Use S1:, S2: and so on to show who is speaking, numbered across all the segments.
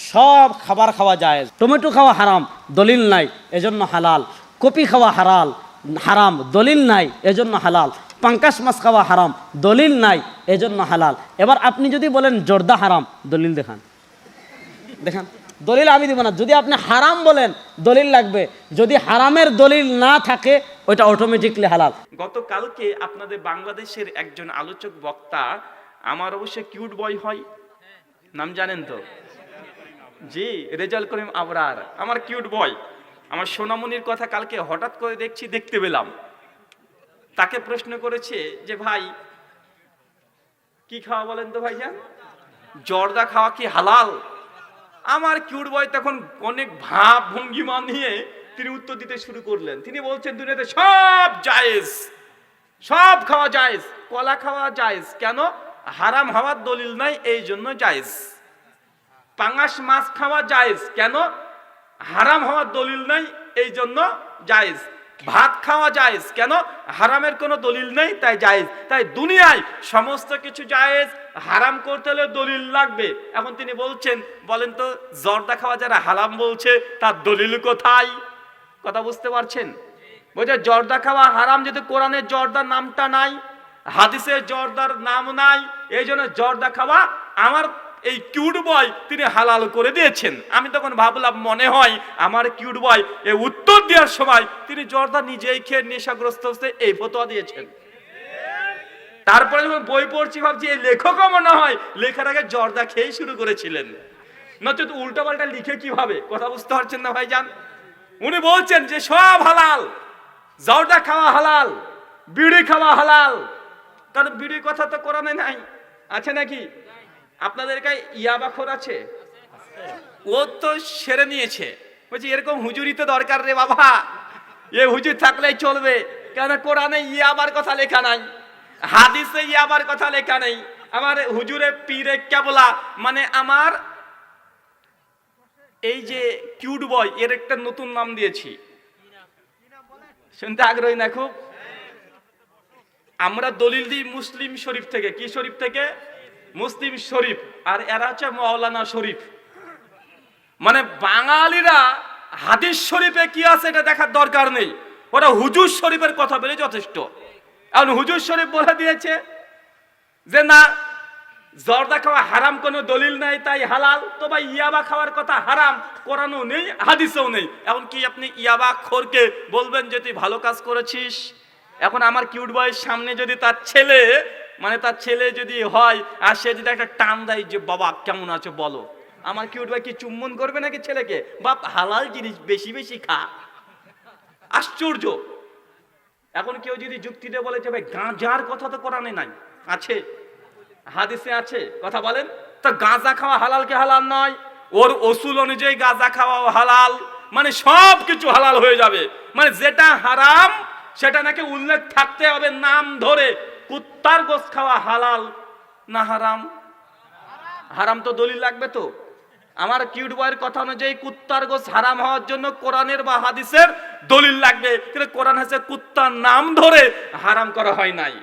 S1: সব খাবার খাওয়া যায় টমেটো খাওয়া হারাম, দলিল নাই, এজন্য হালাল। কপি খাওয়া হারাল, হারাম, দলিল নাই, এজন্য হালাল। পাঙ্কাশ মাছ খাওয়া হারাম, দলিল নাই, এজন্য হালাল। এবার আপনি যদি বলেন জর্দা হারাম, দলিল দেখান। দেখান। দলিল আমি দিব না। যদি আপনি হারাম বলেন, দলিল লাগবে। যদি হারামের দলিল না থাকে, ওইটা অটোমেটিকলি হালাল।
S2: গতকালকে আপনাদের বাংলাদেশের একজন আলোচক বক্তা, আমার অবশ্য কিউট বয় হয়। নাম জানেন তো? জি, রেজাল করিম আবরার, আমার কিউট বয়। আমার সোনামনির কথা কালকে হঠাৎ করে দেখছি, দেখতে পেলাম। তাকে প্রশ্ন করেছে যে, ভাই, কি খাওয়া বলেন তো ভাই ভাইজান? জর্দা খাওয়া কি হালাল? আমার কিউট বয় তখন অনেক ভাব ভঙ্গিমা নিয়ে তিনি উত্তর দিতে শুরু করলেন। তিনি বলছেন, দুনিয়াতে সব জায়েজ, সব খাওয়া জায়েজ, কলা খাওয়া জায়েজ। কেন? হারাম হওয়ার দলিল নাই, এই জন্য জায়েজ। পাঙাশ মাছ খাওয়া জায়েজ। কেন? হারাম হওয়ার দলিল নাই, এই জন্য জায়েজ। ভাত খাওয়া জায়েজ। কেন? হারামের কোনো দলিল নেই, তাই জায়েজ। তাই দুনিয়ায় সমস্ত কিছু জায়েজ, হারাম করতে হলে দলিল লাগবে। এখন তিনি বলছেন, বলেন তো, জর্দা খাওয়া যারা হারাম বলছে, তার দলিল কোথায়? কথা বুঝতে পারছেন? বলছে, জর্দা খাওয়া হারাম যদি কোরআনের জর্দার নামটা নাই, হাদিসের জর্দার নাম নাই, এই জন্য জর্দা খাওয়া আমার এই কিউট বয় তিনি হালাল করে দিয়েছেন। আমি তখন ভাবলাম, মনে হয় আমার কিউট বয় এই উত্তর দেওয়ার সময় তিনি জর্দা নিজেই খেয়ে নেশাগ্রস্ত হচ্ছে, এই ফতোয়া দিয়েছেন। তারপরে যখন বই পড়ছি, ভাবছি এই লেখকও মনে হয় লেখার আগে জর্দা খেয়েই শুরু করেছিলেন। নচেত উল্টো পাল্টা লিখে কীভাবে? কথা বুঝতে পারছেন না ভাইজান? উনি বলছেন যে, সব হালাল। জর্দা খাওয়া হালাল, বিড়ি খাওয়া হালাল। কারণ বিড়ির কথা তো কোরআনে নাই। আছে নাকি? আপনাদের কাছে ইয়াবাখর আছে? ও তো সেরে নিয়েছে। বলছি, এরকম হুজুরি তো দরকার রে বাবা। এ হুজুর থাকলেই চলবে। কেন কোরআনে ইয়াবার কথা লেখা নাই। হাদিসে ইয়াবার কথা লেখা নেই। আমার হুজুরে পীরে কেবলা মানে আমার এই যে কিউট বয়, এর একটা নতুন নাম দিয়েছি। শুনতে আগ্রহী না খুব? আমরা দলিল দিই মুসলিম শরীফ থেকে। কি শরীফ থেকে? মুসলিম শরীফ আর এরা হচ্ছে মৌলানা শরীফ। মানে বাঙালিরা হাদিস শরীফে কি আছে এটা দেখার দরকার নেই। ওরা হুজুর শরীফের কথা বলে যথেষ্ট। এখন হুজুর শরীফ বলে দিয়েছে যে, না, জর্দা খাওয়া হারাম, কোনো দলিল নাই, তাই হালাল। তো ভাই ইয়াবা খাওয়ার কথা হারাম, কোরআনও নেই, হাদিসেও নেই। এখন কি আপনি ইয়াবা খোরকে বলবেন যে, তুই ভালো কাজ করেছিস? এখন আমার কিউট বয়ের সামনে যদি তার ছেলে মানে তার ছেলে যদি হয়, আর সে যদি একটা টান দেয় যে, বাবা, কেমন আছো বলো? আমার কিউট উঠবে কি চুম্বন করবে নাকি ছেলেকে? বাপ, হালাল জিনিস, বেশি বেশি খা। আশ্চর্য! এখন কেউ যদি যুক্তি দিয়ে বলে যে, ভাই, গাঁজার কথা তো কোরআনে নাই। আছে। হাদিসে আছে। কথা বলেন? তো গাঁজা খাওয়া হালাল কি হালাল নয়? ওর ওসুল অনুযায়ী গাঁজা খাওয়া হালাল। মানে সব কিছু হালাল হয়ে যাবে। মানে যেটা হারাম, সেটা নাকি উল্লেখ থাকতে হবে নাম ধরে। কুত্তার গোস খাওয়া হালাল না হারাম? হারাম তো দলিল লাগবে তো। আমার কিউট বয়ের কথা অনুযায়ী কুত্তার গোস হারাম হওয়ার জন্য কোরআনের বা হাদিসের দলিল লাগবে। কিন্তু কোরআন হাসে কুত্তার নাম ধরে হারাম করা হয় নাই।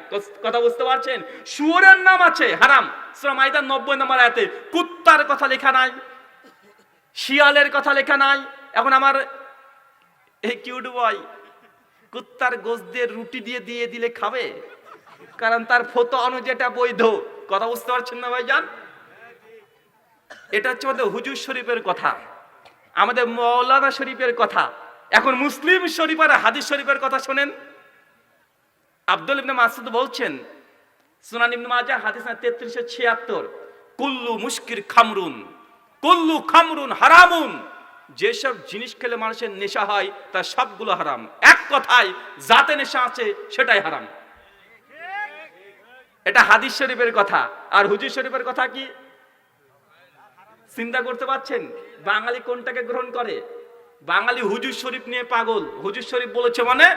S2: কথা বুঝতে পারছেন? শুয়োরের নাম আছে, হারাম। শ্রমাইদার নব্বই নম্বর আয়াতে, কুত্তার কথা লেখা নাই, শিয়ালের কথা লেখা নাই। এখন আমার এই কিউট বয় কুত্তার গোস দিয়ে রুটি দিয়ে দিয়ে দিলে খাবে? কারণ তার ফতো অনুযায়ী এটা বৈধ। কথা বুঝতে পারছেন না ভাইজান? এটা হচ্ছে আমাদের হুজুর শরীফের কথা, আমাদের মৌলানা শরীফের কথা। এখন মুসলিম শরীফ আর হাদিস শরীফের কথা শোনেন। আব্দুল ইবনে মাসুদ বলছেন, সুনান ইবনে মাজা হাদিস তেত্রিশশো ছিয়াত্তর, কুল্লু মুশকির খামরুন, কুল্লু খামরুন হারামুন। যেসব জিনিস খেলে মানুষের নেশা হয়, তার সবগুলো হারাম। এক কথায়, যাতে নেশা আছে, সেটাই হারাম। এটা হাদিস শরীফের কথা। আর হুজুর শরীফের কথা কি? চিন্তা করতে পারছেন? বাঙালি কোনটাকে গ্রহণ করে? বাঙালি হুজুর শরীফ নিয়ে পাগল। হুজুর শরীফ বলেছে মানে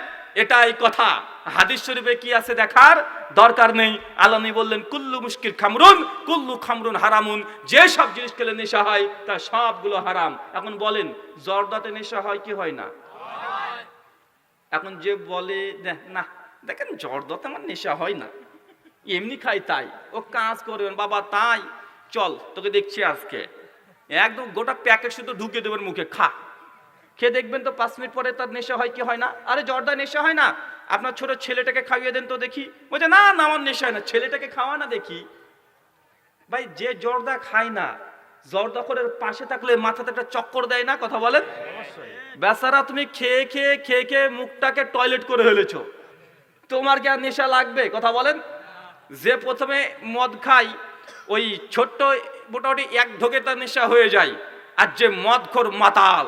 S2: এটাই কথা। হাদিস শরীফে কি আছে দেখার? দরকার নেই। আলানি বললেন, কুল্লু মুশকিল খামরুন, কুল্লু খামরুন হারামুন। যে সব জিনিস খেলে নেশা হয় তা সবগুলো হারাম। এখন বলেন, জর্দাতে নেশা হয় কি হয় না? এখন যে বলে না, দেখেন, জর্দাতে আমার নেশা হয় না। এমনি খাই তাই। ও কাজ করবেন বাবা, তাই। চল, তোকে দেখছি আজকে। একদম গোটা প্যাকেট শুধু ঢুকে দেবেন মুখে, খা। খেয়ে দেখবেন তো পাঁচ মিনিট পরে তার নেশা হয় কি হয় না? আরে, জর্দা, নেশা হয় না? আপনার ছোট ছেলেটাকে খাইয়ে দেন তো দেখি। বলছে, না না, আমার নেশা হয় না। ছেলেটাকে খাওয়া না দেখি। ভাই, যে জর্দা খায় না জর্দা করে পাশে থাকলে মাথাতে একটা চক্কর দেয় না কথা বলেন? বেচারা, তুমি খেয়ে খেয়ে খেয়ে খেয়ে মুখটাকে টয়লেট করে ফেলেছো। তোমার কি আর নেশা লাগবে? কথা বলেন? যে প্রথমে মদ খাই ওই ছোট্ট মোটামুটি এক ঢোকে তার নেশা হয়ে যায়। আর যে মদখোর মাতাল,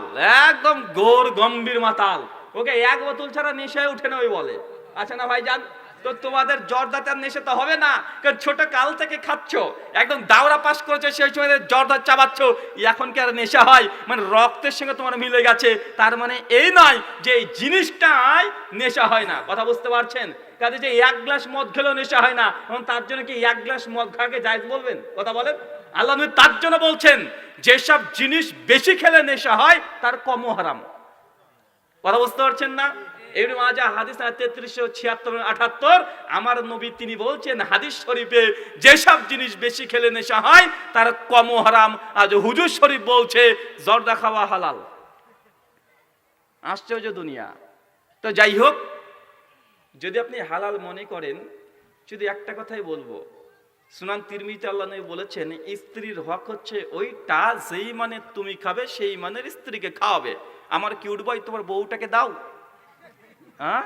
S2: একদম গোর গম্ভীর মাতাল, ওকে এক বোতল ছাড়া নেশায় উঠে না ওই বলে। আচ্ছা না ভাই যান তো তোমাদের জর্দাটার নেশা তো হবে না, কারণ ছোট কাল থেকে খাচ্ছ, একদম দাওরা পাস করেছে, সেই সময় জর্দা চাবাচ্ছ, এখন কি আর নেশা হয়? মানে রক্তের সঙ্গে তোমার মিলে গেছে, তার মানে এই নয় যে এই জিনিসটাই নেশা হয় না। কথা বুঝতে পারছেন? কাজে যে এক গ্লাস মদ খেলেও নেশা হয় না এবং তার জন্য কি এক গ্লাস মদ খাকে জায়জ বলবেন? কথা বলেন? আল্লাহ তার জন্য বলছেন, যেসব জিনিস বেশি খেলে নেশা হয়, তার কমও হারাম কথা বুঝতে পারছেন না? এমনি মাজা হাদিস তেত্রিশশো ছিয়াত্তর আঠাত্তর আমার নবী তিনি বলছেন, হাদিস শরীফে যেসব জিনিস বেশি খেলে নেশা হয়, তার কম হারাম। আজ হুজুর শরীফ বলছে, জর্দা খাওয়া হালাল। আশ্চর্য দুনিয়া। তো যাই হোক, যদি আপনি হালাল মনে করেন, শুধু একটা কথাই বলব। সুনান তিরমিতে আল্লাহ বলেছেন, স্ত্রীর হক হচ্ছে ওইটা, যেই মানে তুমি খাবে, সেই মানের স্ত্রীকে খাওয়াবে। আমার কিউট বয় তোমার বউটাকে দাও। হ্যাঁ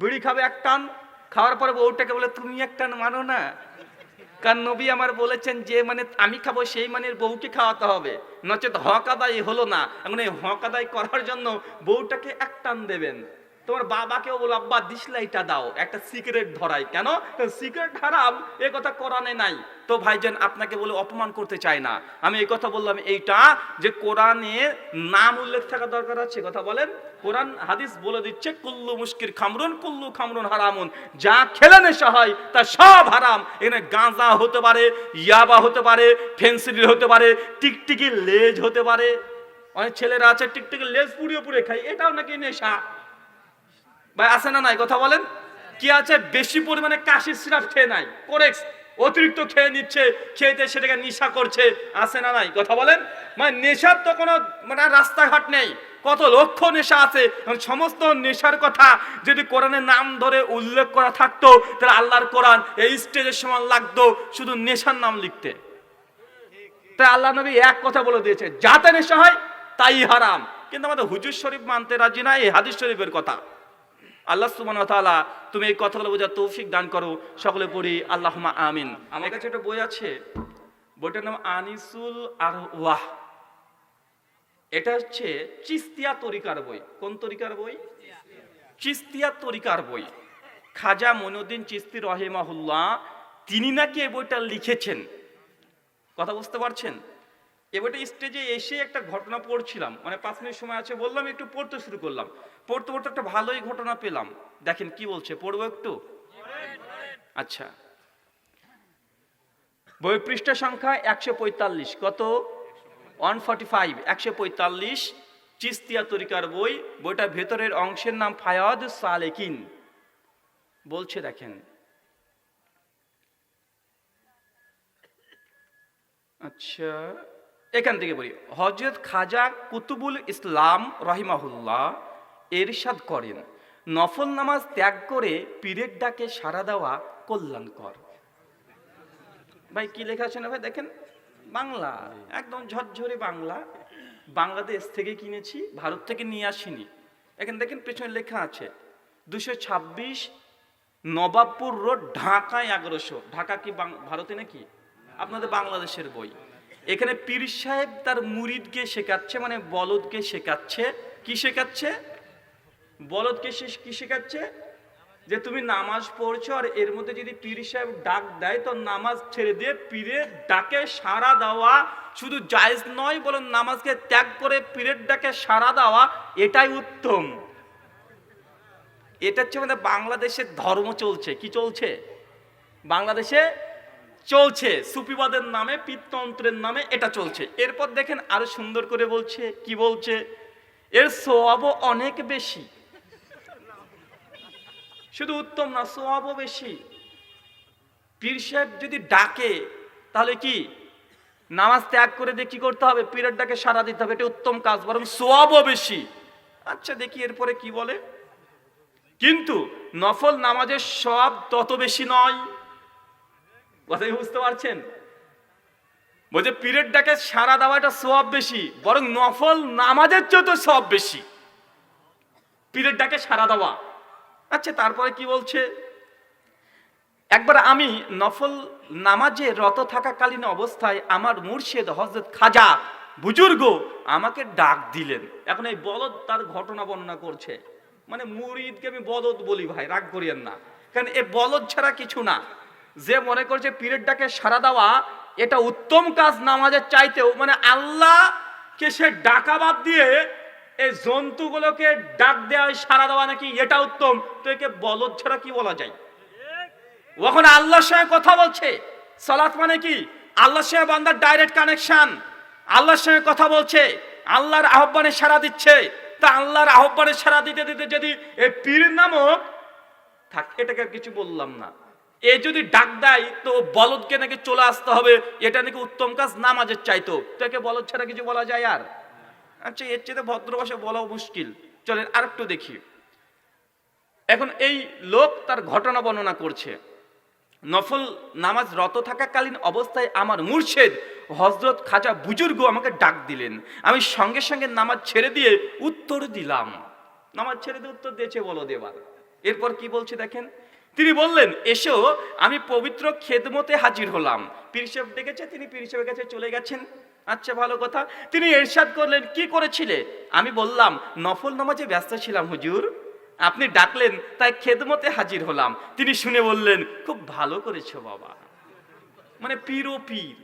S2: বিড়ি খাবে এক টান, খাওয়ার পরে বউটাকে বলে, তুমি এক টান মানো না। কারণ নবী আমার বলেছেন, যে মানে আমি খাব, সেই মানের বউকে খাওয়াতে হবে। নচেত হক হলো না। এখন এই হক করার জন্য বউটাকে এক টান দেবেন। তোমার বাবাকেও বলো, আব্বা দিসলাইটা দাও, একটা সিগারেট ধরাই। কেন? সিগারেট হারাম, এ কথা কোরআনে নাই। তো ভাইজান, আপনাকে বলে অপমান করতে চায় না। আমি এই কথা বললাম, এইটা যে কোরআনে নাম উল্লেখ থাকা দরকার আছে, কথা বলেন। কোরআন, হাদিস বলে দিচ্ছে, কুল্লু মুশকির খামরুন, কুল্লু খামরুন হারামুন। যা খেলে নেশা হয়, তা সব হারাম। এখানে গাঁজা হতে পারে, ইয়াবা হতে পারে, ফেন্সিডিল হতে পারে, টিকটিকি লেজ হতে পারে। অনেক ছেলেরা আছে, টিকটিকি লেজ পুড়িয়ে পুড়ে খায়, এটাও নাকি নেশা? ভাই, আছে না নাই? কথা বলেন। কি আছে? বেশি পরিমাণে কাশির সিরাপ খেয়ে নাই। কোরেক্স অতিরিক্ত খেয়ে নিচ্ছে, খেয়েতে সেটাকে নেশা করছে। আছে না নাই? কথা বলেন। মানে নেশার তো কোনো মানে রাস্তাঘাট নেই। কত লক্ষ নেশা আছে। সমস্ত নেশার কথা যদি কোরআনের নাম ধরে উল্লেখ করা থাকতো, তাহলে আল্লাহর কোরআন এই স্টেজের সময় লাগতো, শুধু নেশার নাম লিখতে। তাই আল্লাহ নবী এক কথা বলে দিয়েছে, যাতে নেশা হয়, তাই হারাম। কিন্তু আমাদের হুজুর শরীফ মানতে রাজি না এই হাদিস শরীফের কথা। আল্লাহ সুবহান তাআলা তুমি এই কথাগুলো বোঝার তৌফিক দান করো। সকলে পড়ি আল্লাহুম্মা আমিন। আমার কাছে একটা বই আছে বইটার নাম আনিসুল আর ওয়াহ এটা হচ্ছে চিস্তিয়া তরিকার বই। কোন তরিকার বই? চিস্তিয়া তরিকার বই। খাজা মনুদ্দিন চিস্তি রহেমাহুল্লাহ তিনি নাকি এই বইটা লিখেছেন? কথা বুঝতে পারছেন? এবারে স্টেজে এসে একটা ঘটনা পড়ছিলাম। মানে পাঁচ মিনিট সময় আছে বললাম একটু পড়তে শুরু করলাম। পড়তে পড়তে একটা ভালোই ঘটনা পেলাম। দেখেন কি বলছে, পড়ব একটু? আচ্ছা। বই পৃষ্ঠা সংখ্যা একশো পঁয়তাল্লিশ। কত? ওয়ান ফর্টি ফাইভ একশো পঁয়তাল্লিশ, চিস্তিয়া তরিকার বই। বইটার ভেতরের অংশের নাম ফায়াদ সালেকিন। বলছে, দেখেন। আচ্ছা এখান থেকে বলি হজরত খাজা কুতুবুল ইসলাম রহিমাহুল্লাহ এরশাদ করেন। নফল নামাজ ত্যাগ করে পীরের ডাকে সাড়া দেওয়া কল্যাণকর। ভাই, কি লেখা আছে না ভাই? দেখেন, বাংলা, একদম ঝরঝরে বাংলা। বাংলাদেশ থেকে কিনেছি, ভারত থেকে নিয়ে আসিনি। এখানে দেখেন, পেছনে লেখা আছে দুশো ছাব্বিশ নবাবপুর রোড, ঢাকায় এগারোশো। ঢাকা কি ভারতে নাকি? আপনাদের বাংলাদেশের বই। এখানে পীর সাহেব তার মুরিদকে শেখাচ্ছে মানে বলদকে শেখাচ্ছে। কি শেখাচ্ছে? বলদকে সে কি শেখাচ্ছে? যে তুমি নামাজ পড়ছো আর এর মধ্যে যদি পীর সাহেব ডাক দেয়, তো নামাজ ছেড়ে দিয়ে পীরের ডাকে সাড়া দেওয়া শুধু জায়েজ নয়, বরং নামাজকে ত্যাগ করে পীরের ডাকে সাড়া দেওয়া এটাই উত্তম। এটা হচ্ছে আমাদের বাংলাদেশের ধর্ম চলছে। কি চলছে? বাংলাদেশে চলছে। সুফিবাদের নামে, পিত্তন্ত্রের নামে এটা চলছে। এরপর দেখেন আরও সুন্দর করে বলছে, কি বলছে? এর সোয়াবও অনেক বেশি। শুধু উত্তম না, সোয়াবও বেশি। পীর সাহেব যদি ডাকে, তাহলে কি? নামাজ ত্যাগ করে দিয়ে কি করতে হবে? পীরের ডাকে সারা দিতে হবে, এটা উত্তম কাজ, বরং সোয়াবও বেশি। আচ্ছা দেখি এরপরে কি বলে। কিন্তু নফল নামাজের সব তত বেশি নয়। কথা বুঝতে পারছেন? বলছে পীরের ডাকে সারা দেওয়াটা সব বেশি, বরং নফল নামাজের চেয়ে তো সব বেশি। পীরের ডাকে সারা দেওয়া। আচ্ছা তারপরে কি বলছে? একবার আমি নফল নামাজে রত থাকাকালীন অবস্থায় আমার মুর্শেদ হজরত খাজা বুজুর্গ আমাকে ডাক দিলেন। এখন এই বলদ তার ঘটনা বর্ণনা করছে। মানে মুরিদকে আমি বলদ বলি ভাই, রাগ করিয়েন না। কারণ এ বলদ ছাড়া কিছু না। যে মনে করছে পিরিয়ডটাকে সারা দেওয়া, এটা উত্তম কাজ নামাজের চাইতেও মানে আল্লাহকে সে ডাকা বাদ দিয়ে এই জন্তুগুলোকে ডাক দেওয়া সারা দেওয়া নাকি এটা উত্তম? তো একে বলদ ছাড়া কি বলা যায়? ওখন আল্লাহর সঙ্গে কথা বলছে। সালাত মানে কি? আল্লাহর সঙ্গে বান্দার ডাইরেক্ট কানেকশন আল্লাহর সঙ্গে কথা বলছে। আল্লাহর আহ্বানে সাড়া দিচ্ছে। তা আল্লাহর আহ্বানে সারা দিতে দিতে যদি এই পীর নামক থাক, এটাকে কিছু বললাম না। এ যদি ডাক দেয়, তো বলদকে নাকি চলে আসতে হবে। এটা নাকি উত্তম কাজ, নামাজের চাইতো। তাকে বলদ ছাড়া কিছু বলা যায় আর? আচ্ছা এর চেয়ে ভদ্র ভাষায় বলাও মুশকিল। চলেন আরেকটু দেখি। এখন এই লোক তার ঘটনা বর্ণনা করছে। নফল নামাজ রত থাকাকালীন অবস্থায় আমার মুর্শেদ হজরত খাজা বুজুর্গ আমাকে ডাক দিলেন। আমি সঙ্গে সঙ্গে নামাজ ছেড়ে দিয়ে উত্তর দিলাম। নামাজ ছেড়ে দিয়ে উত্তর দিয়েছে বলো দেবার। এরপর কি বলছে দেখেন? তিনি বললেন, এসো, আমি পবিত্র খেদমতে হাজির হলাম। পীরসাহেব ডেকেছে, তিনি পীরসাহেবের কাছে চলে গেছেন। আচ্ছা ভালো কথা। তিনি এরশাদ করলেন, কি করেছিলে? আমি বললাম, নফল নামাজে ব্যস্ত ছিলাম, হুজুর। আপনি ডাকলেন, তাই খেদমতে হাজির হলাম। তিনি শুনে বললেন, খুব ভালো করেছ বাবা। মানে পীর ও পীর।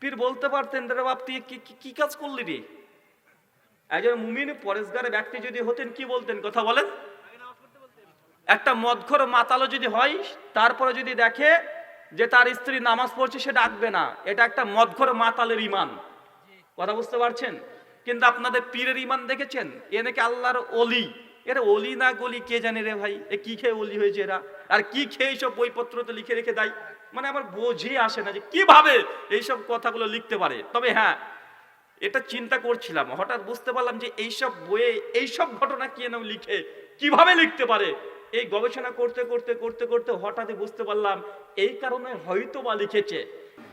S2: পীর বলতে পারতেন বাপ, তুই কি- কাজ করলি রে? একজন মুমিন, পরেশগার ব্যক্তি যদি হতেন, কি বলতেন? কথা বলেন। একটা মদখর মাতালো যদি হয়, তারপরে যদি দেখে যে তার স্ত্রী নামাজ পড়ছে, সে ডাকবে না। এটা একটা মদঘর মাতালের ইমান কথা বুঝতে পারছেন? কিন্তু আপনাদের পীরের ইমান দেখেছেন? এ নাকি আল্লাহর অলি এরা অলি না গলি, কে জানে রে ভাই? এ কি খেয়ে অলি হয়েছে এরা? আর কি খেয়ে এইসব বইপত্রতে লিখে রেখে দেয়? মানে আমার বোঝে আসে না যে কীভাবে এইসব কথাগুলো লিখতে পারে। তবে হ্যাঁ এটা চিন্তা করছিলাম। হঠাৎ বুঝতে পারলাম যে এইসব বইয়ে এইসব ঘটনা কে লিখে? কীভাবে লিখতে পারে? এই গবেষণা করতে করতে করতে করতে হঠাৎই বুঝতে পারলাম এই কারণে হয়তো বা লিখেছে।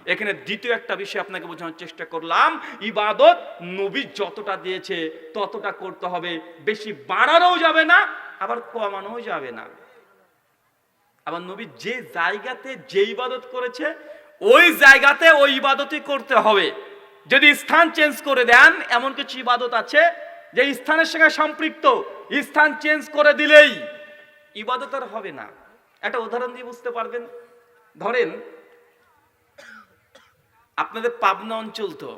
S2: এখানে দ্বিতীয় একটা বিষয় আপনাকে বোঝানোর চেষ্টা করলাম। ইবাদত নবী যতটা দিয়েছে, ততটা করতে হবে। বেশি বাড়ানোও যাবে না, আবার কমানোও যাবে না। আবার নবী যে জায়গাতে যে ইবাদত করেছে, ওই জায়গাতে ওই ইবাদতই করতে হবে। যদি স্থান চেঞ্জ করে দেন, এমন কিছু ইবাদত আছে, যে স্থানের সঙ্গে সম্পৃক্ত। স্থান চেঞ্জ করে দিলেই ইবাদত আর হবে না। একটা উদাহরণ দিয়ে বুঝতে পারবেন? ধরেন, আপনাদের পাবনা অঞ্চল তো,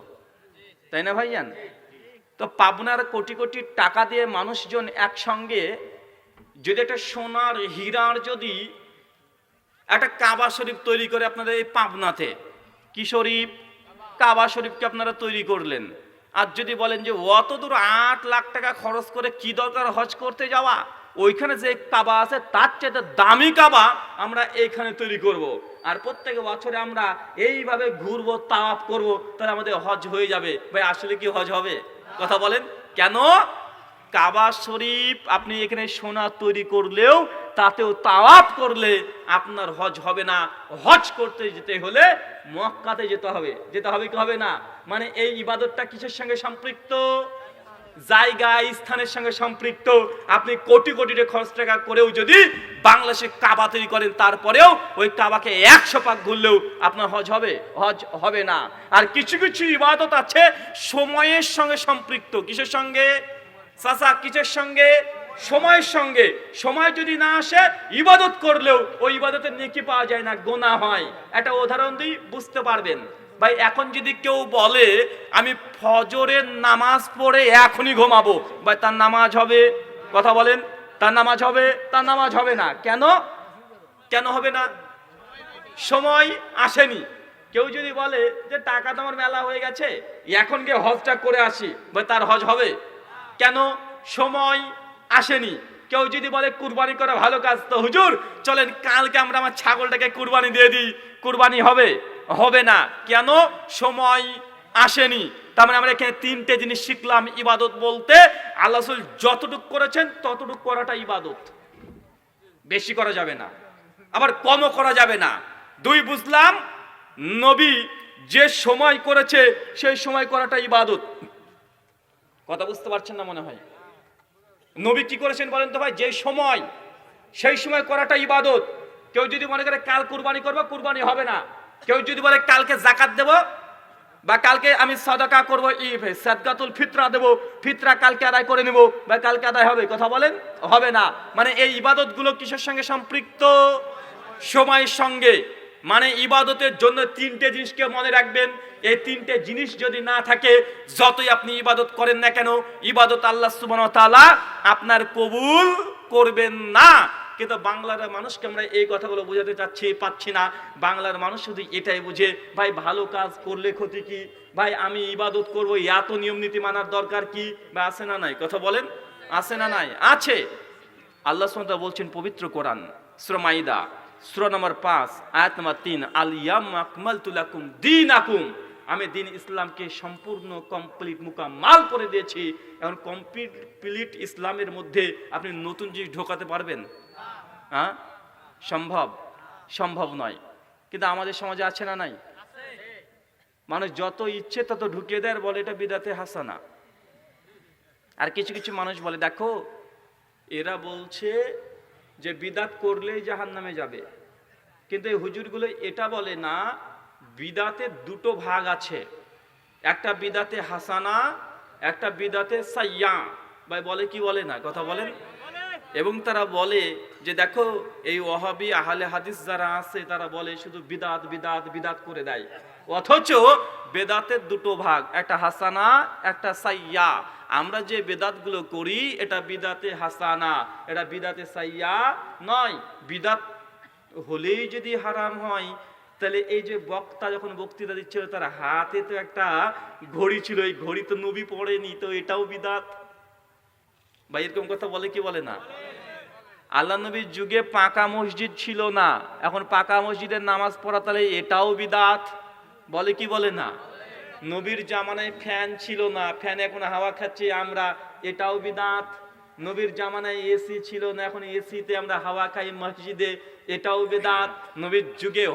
S2: তাই না ভাইয়ান? তো পাবনার কোটি কোটি টাকা দিয়ে মানুষজন একসঙ্গে যদি একটা সোনার হীরার যদি একটা কাবা শরীফ তৈরি করে আপনাদের এই পাবনাতে, কি শরীফ? কাবা শরীফকে আপনারা তৈরি করলেন। আর যদি বলেন যে অত দূর আট লাখ টাকা খরচ করে কি দরকার হজ করতে যাওয়া? ওইখানে যে কাবা আছে, তার চেয়ে দামি কাবা আমরা এইখানে তৈরি করব। আর প্রত্যেক বছরে আমরা এইভাবে ঘুরবো, তাওয়াফ করব, তাহলে আমাদের হজ হয়ে যাবে। ভাই, আসলে কি হজ হবে? কথা বলেন। কেন? কাবা শরীফ আপনি এখানে সোনা তৈরি করলেও, তাতেও তাওয়াপ করলে আপনার হজ হবে না। হজ করতে যেতে হলে মক্কাতে যেতে হবে। যেতে হবে কি হবে না? মানে এই ইবাদতটা কিসের সঙ্গে সম্পৃক্ত? জায়গা, স্থানের সঙ্গে সম্পৃক্ত। আপনি কোটি কোটি খরচ টাকা করেও যদি বাংলাদেশে কাবা তৈরি করেন, তারপরেও ওই কাবাকে একশো পাক ঘুরলেও আপনার হজ হবে? হজ হবে না। আর কিছু কিছু ইবাদত আছে, সময়ের সঙ্গে সম্পৃক্ত। কিসের সঙ্গে? চাচা, কিসের সঙ্গে? সময়ের সঙ্গে। সময় যদি না আসে, ইবাদত করলেও ওই ইবাদতের নেকি পাওয়া যায় না, গোনা হয়। একটা উদাহরণ দিই, বুঝতে পারবেন। ভাই, এখন যদি কেউ বলে, আমি ফজরের নামাজ পড়ে এখনই ঘুমাবো। ভাই, তার নামাজ হবে, কথা বলেন, তার নামাজ হবে, তার নামাজ হবে না। কেন? কেন হবে না? সময় আসেনি। কেউ যদি বলে যে, টাকা তোমার মেলা হয়ে গেছে, এখন গিয়ে হজটা করে আসি। ভাই, তার হজ হবে। কেন? সময় আসেনি। কেউ যদি বলে, কুরবানি করা ভালো কাজ। তো হুজুর, চলেন, কালকে আমরা আমার ছাগলটাকে কুরবানি দিয়ে দিই। কুরবানি হবে। হবে না। কেন? সময় আসেনি। তার মানে আমরা এখানে তিনটে জিনিস শিখলাম ইবাদত বলতে। আল্লাহ যতটুক করেছেন, ততটুক করাটা ইবাদত। বেশি করা যাবে না। আবার কমও করা যাবে না। দুই, বুঝলাম, নবী যে সময় করেছে, সেই সময় করাটা ইবাদত। কথা বুঝতে পারছেন না মনে হয়? নবী কি করেছেন বলেন তো ভাই? যে সময়, সেই সময় করাটা ইবাদত। কেউ যদি মনে করে কাল কুরবানি করব, কুরবানি হবে না। কেউ যদি বলে, কালকে জাকাত দেব বা কালকে আমি সাদাকা করব, ই সাদকাতুল ফিতরা দেব, ফিতরা কালকে আদায় করে নেব বা কালকে আদায় হবে। কথা বলেন? হবে না। মানে এই ইবাদতগুলো কিসের সঙ্গে সম্পৃক্ত? সময়ের সঙ্গে। মানে ইবাদতের জন্য তিনটে জিনিসকে মনে রাখবেন। এই তিনটে জিনিস যদি না থাকে, যতই আপনি ইবাদত করেন না কেন, ইবাদত আল্লাহ সুবহানাহু ওয়া আপনার কবুল করবেন না। কিন্তু বাংলার মানুষকে আমরা এই কথাগুলো বোঝাতে চাচ্ছি, পাচ্ছি না। বাংলার মানুষ শুধু এটাই বুঝে, ভাই, ভালো কাজ করলে ক্ষতি কি? ভাই, আমি ইবাদত করব, এত নিয়ম নীতি মানার দরকার কি? বা আছে না নাই? কথা বলেন। আছে না নাই? আছে। আল্লাহ সুবহানাহু বলছেন পবিত্র কোরআন, সূরা মাইদা, সূরা নম্বর পাঁচ, আয়াত নম্বর 3 আল ইয়াম আকমালতু লাকুম দীনাকুম। আমি দিন ইসলামকে সম্পূর্ণ কমপ্লিট, মুকাম্মাল করে দিয়েছি। এখন কমপ্লিট ইসলামের মধ্যে আপনি নতুন জিনিস ঢোকাতে পারবেন। হ্যাঁ? সম্ভব। সম্ভব নয়। কিন্তু আমাদের সমাজে আছে না নাই? মানুষ যত ইচ্ছে তত ঢুকিয়ে দেয় আর বলে এটা বিদাতে হাসানা। আর কিছু কিছু মানুষ বলে, দেখো, এরা বলছে যে বিদাত করলেই জাহান নামে যাবে। কিন্তু এই হুজুরগুলো এটা বলে না, বিদাতে দুটো ভাগ আছে। একটা বিদাতে হাসানা, একটা বিদাতে সাইয়া। ভাই, বলে কি বলে না? কথা বলেন। এবং তারা বলে যে দেখো, এই ওহাবি আহলে হাদিস যারা আছে, তারা বলে শুধু বিদাত বিদাত বিদাত করে দেয়। অথচ বেদাতের দুটো ভাগ, একটা হাসানা, একটা সাইয়া। আমরা যে বেদাতগুলো করি, এটা বিদাতে হাসানা, এটা বিদাতে সাইয়া নয়। বিদাত হলেই যদি হারাম হয়, তাহলে এই যে বক্তা যখন বক্তৃতা দিচ্ছিল, তার হাতে তো একটা ঘড়ি ছিল, এই ঘড়ি তো নবী পড়েনি, তো এটাও বিদাত। বা এরকম কথা বলে কি বলে না? আল্লাহ নবীর যুগে পাকা মসজিদ ছিল না। এখন পাকা মসজিদের নামাজ পড়া তাহলে এটাও বিদাত। বলে কি বলে না? নবীর জামানায় ফ্যান ছিল না। ফ্যান এখন হাওয়া খাচ্ছি, আমরা এটাও বিদাত। নবীর জামানায় এসি ছিল না, এখন এসিতে আমরা হাওয়া খাই মসজিদে, এটাও বেদাত। নবীর যুগে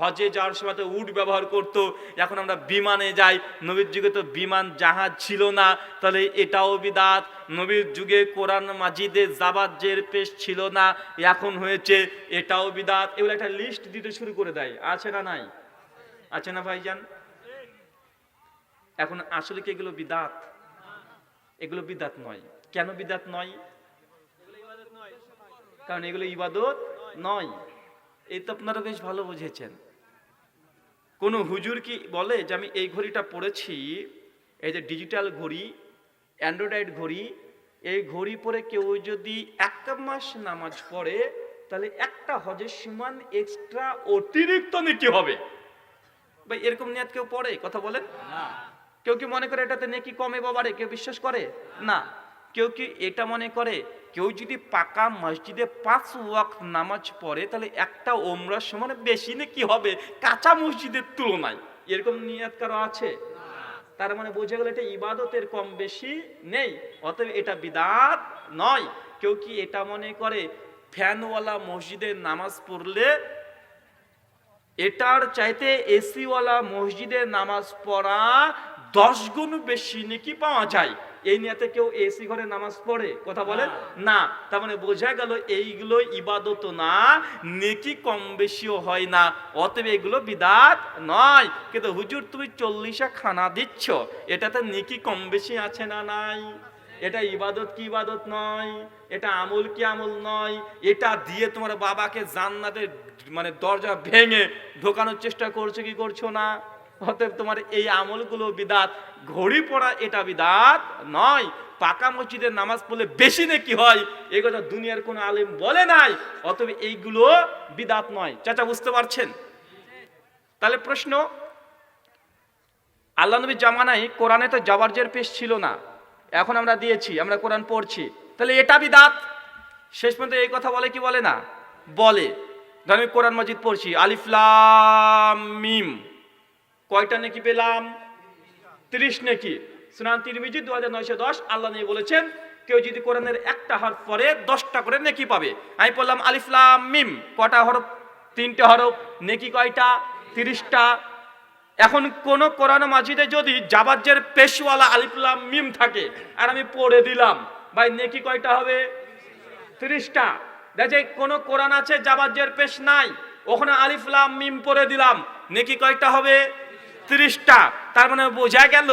S2: হজে যাওয়ার সময় তো উট ব্যবহার করত, এখন আমরা বিমানে যাই। নবীর যুগে তো বিমান, জাহাজ ছিল না, তাহলে এটাও বিদাত। নবীর যুগে কোরআন মাজিদে জাবাজ্জের পেশ ছিল না, এখন হয়েছে এটাও বিদাত। এগুলো একটা লিস্ট দিতে শুরু করে দেয়, আছে না নাই? আছে না ভাইজান? এখন আসলে কি এগুলো বিদাত? এগুলো বিদাত নয়। কেন বিদাত নয়? কারণ এগুলো ইবাদত নয়। এই তো আপনারা বেশ ভালো বুঝেছেন। কোন হুজুর কি বলে যে আমি এই ঘড়িটা পড়েছি এই যে ডিজিটাল ঘড়ি অ্যান্ড্রয়েড ঘড়ি এই ঘড়ি পরে কেউ যদি এক মাস নামাজ পড়ে তাহলে একটা হজের সমান এক্সট্রা অতিরিক্ত নীতি হবে। ভাই এরকম নিয়াত কেউ পড়ে? কথা বলেন? কেউ কি মনে করে এটাতে নেকি কমে বা বাড়ে কেউ বিশ্বাস করে? না। কেউ কি এটা মনে করে? কেউ যদি পাকা মসজিদে পাঁচ ওয়াক্ত নামাজ পড়ে, তাহলে একটা ওমরার সমান বেশি নাকি হবে? কাঁচা মসজিদের তুলনায়। এরকম নিয়াত কারও আছে? তার মানে বোঝা গেল এটা ইবাদতের কম বেশি নেই, অতএব এটা বিদাত নয়। কেউ কি এটা মনে করে? ফ্যানওয়ালা মসজিদে নামাজ পড়লে এটার চাইতে এসিওয়ালা মসজিদে নামাজ পড়া দশ গুণ বেশি নাকি পাওয়া যায়। এই নিয়েতে কেউ এসি ঘরে নামাজ পড়ে কথা বলেন? না তার মানে বোঝা গেল এইগুলো ইবাদত না নেকি কম বেশিও হয় না অতএব এগুলো বিদাত নয়। কিন্তু হুজুর তুমি চল্লিশা খানা দিচ্ছ এটাতে নেকি কম বেশি আছে না নাই? এটা ইবাদত কি ইবাদত নয়? এটা আমল কি আমল নয়? এটা দিয়ে তোমার বাবাকে জান্নাতের মানে দরজা ভেঙে ঢোকানোর চেষ্টা করছ কি করছ না? অতএব তোমার এই আমলগুলো বিদাত, ঘড়ি পড়া এটা বিদাত নয়। পাকা মসজিদের নামাজ পড়লে বেশি নাকি হয়? এই কথা দুনিয়ার কোনো আলেম বলে নাই। অতএব এইগুলো বিদাত নয়। চাচা, বুঝতে পারছেন? তাহলে প্রশ্ন, আল্লাহ নবীর জামানায় কোরআনে তো জাবারজের পেশ ছিল না। এখন আমরা দিয়েছি, আমরা কোরআন পড়ছি। তাহলে এটা বিদাত? শেষ পর্যন্ত এই কথা বলে কি বলে না? বলে, ধর আমি কোরআন মজিদ পড়ছি আলিফলাম মিম। কয়টা নেকি পেলাম? তিরিশ নেকি। সুনান তিরমিজি দু হাজার নয়শো দশ, আল্লাহ নিয়ে বলেছেন, কেউ যদি কোরআনের একটা হরফ পরে দশটা করে নেকি পাবে। আমি বললাম আলিফলাম মিম, কটা হরফ? তিনটে হরফ। নেকি কয়টা? তিরিশটা। এখন কোন কোরআন মাজিদে যদি জাবাজ্যের পেশওয়ালা আলিফলাম মিম থাকে, আর আমি পড়ে দিলাম, ভাই নেকি কয়টা হবে? তিরিশটা। দেখে কোন কোরআন আছে জাবাজ্যের পেশ নাই, ওখানে আলিফলাম মিম পড়ে দিলাম, নেকি কয়টা হবে? তিরিশটা। তার মানে বোঝা গেল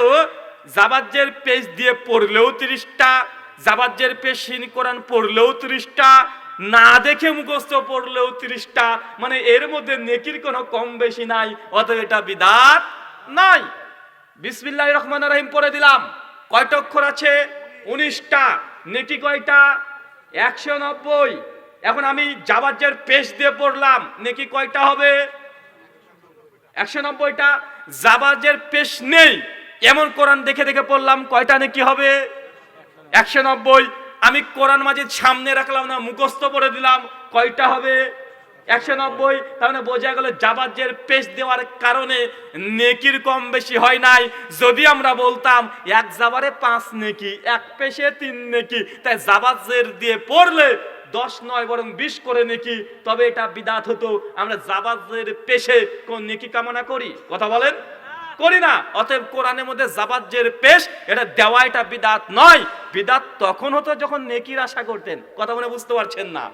S2: জাবাজ্যের পেজ দিয়ে পড়লেও তিরিশটা জাবাজ্যের পেশহীন কোরআন পড়লেও তিরিশটা, না দেখে মুখস্থ পড়লেও তিরিশটা। মানে এর মধ্যে নেকির কোনো কম বেশি নাই, অতএব এটা বিদাত নাই। বিসমিল্লাহ রহমান রহিম পড়ে দিলাম। কয়টা অক্ষর আছে? উনিশটা। নেকি কয়টা? একশো নব্বই। এখন আমি জাবাজ্যের পেশ দিয়ে পড়লাম। নেকি কয়টা হবে? একশো নব্বইটা। জাবাজের পেশ নেই। এমন কোরআন দেখে দেখে পড়লাম, কয়টা নাকি হবে? একশো নব্বই। আমি কোরআন মাজিদ সামনে রাখলাম না, মুখস্থ করে দিলাম, কয়টা হবে? একশো নব্বই। তার মানে বোঝা গেল জাবাজের পেশ দেওয়ার কারণে নেকির কম বেশি হয় নাই। যদি আমরা বলতাম, এক জাবারে পাঁচ নেকি, এক পেশে তিন নেকি, তাই জাবাজের দিয়ে পড়লে দশ নয়, বরং বিশ করে নেকি, তবে এটা বিদাত হতো। আমরা জাবাজের পেশে কোন নেকি কামনা করি? কথা বলেন? করি না। অতএব কোরআনের মধ্যে জাবাজ্যের পেশ, এটা দেওয়া এটা বিদাত নয়। বিদাত তখন হতো যখন নেকির আশা করতেন। কথা মনে বুঝতে পারছেন না?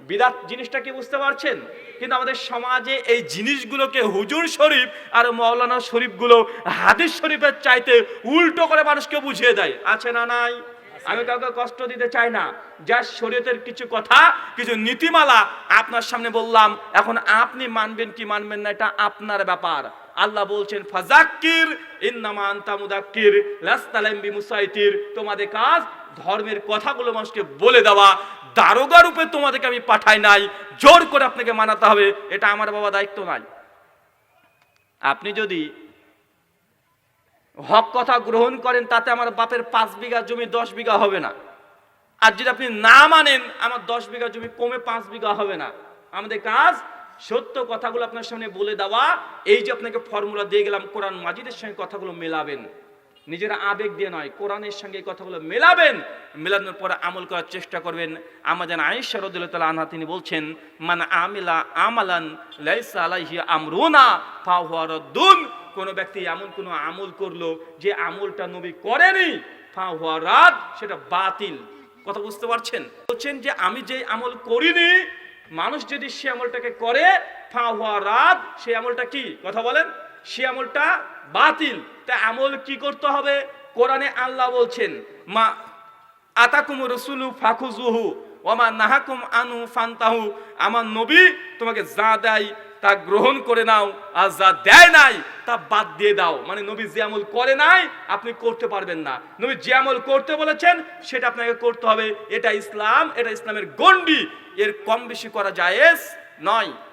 S2: বিদাত জিনিসটা কি বুঝতে পারছেন? কিন্তু আমাদের সমাজে এই জিনিসগুলোকে হুজুর শরীফ আর মৌলানা শরীফগুলো হাদিস শরীফের চাইতে উল্টো করে মানুষকে বুঝিয়ে দেয়। আছে না নাই? আমি কাউকে কষ্ট দিতে চাই না। যা শরীয়তের কিছু কথা, কিছু নীতিমালা আপনার সামনে বললাম, এখন আপনি মানবেন কি মানবেন না, এটা আপনার ব্যাপার। আল্লাহ বলছেন ফাজাক্কির ইন্নামা আনতা মুদাক্কির লাস্তালাম বিমুসাইতির। তোমাদের কাজ, ধর্মের কথাগুলো মানুষকে বলে দেওয়া। দারোগা রূপে তোমাদেরকে আমি পাঠাই নাই। জোর করে আপনাকে মানাতে হবে, এটা আমার বাবা দায়িত্ব নাই। আপনি যদি হক কথা গ্রহণ করেন, তাতে আমার বাপের পাঁচ বিঘা জমি, দশ বিঘা হবে না। আর যদি আপনি না মানেন, আমার দশ বিঘা জমি কমে পাঁচ বিঘা হবে না। আমাদের কাজ সত্য কথাগুলো আপনার সামনে বলে দেওয়া। এই যে আপনাকে ফর্মুলা দিয়ে গেলাম, কোরআন মাজিদের সঙ্গে কথাগুলো মেলাবেন। নিজের আবেগ দিয়ে নয়, কোরআনের সঙ্গে কথাগুলো মেলাবেন। মেলানোর পরে আমল করার চেষ্টা করবেন। আমাদের আয়েশা রদুল্লাহ আনহা, তিনি বলছেন মানে আমিলা আমালান লাইসা আলাইহি আমরুনা, ফাহুয়া কোন ব্যক্তি এমন কোন আমল করল যে আমলটা নবী করেনি ফাহুয়া রাদ সেটা বাতিল। কথা বুঝতে পারছেন? বলছেন যে আমি যে আমল করিনি, মানুষ যদি সে আমলটাকে করে ফাহুয়া রাদ সে আমলটা কি? কথা বলেন। সে আমলটা বাতিল। তা আমল কি করতে হবে? কোরআনে আল্লাহ বলছেন, মা আতাকুম রসুলু ফাখুজুহু ওমা নাহাকুম আনু ফান্তাহু। আমার নবী তোমাকে যা দেয় তা গ্রহণ করে নাও, আর যা দেয় নাই, তা বাদ দিয়ে দাও। মানে নবী যে আমল করে নাই, আপনি করতে পারবেন না। নবী যে আমল করতে বলেছেন, সেটা আপনাকে করতে হবে। এটা ইসলাম, এটা ইসলামের গণ্ডি। এর কম বেশি করা জায়েজ নয়।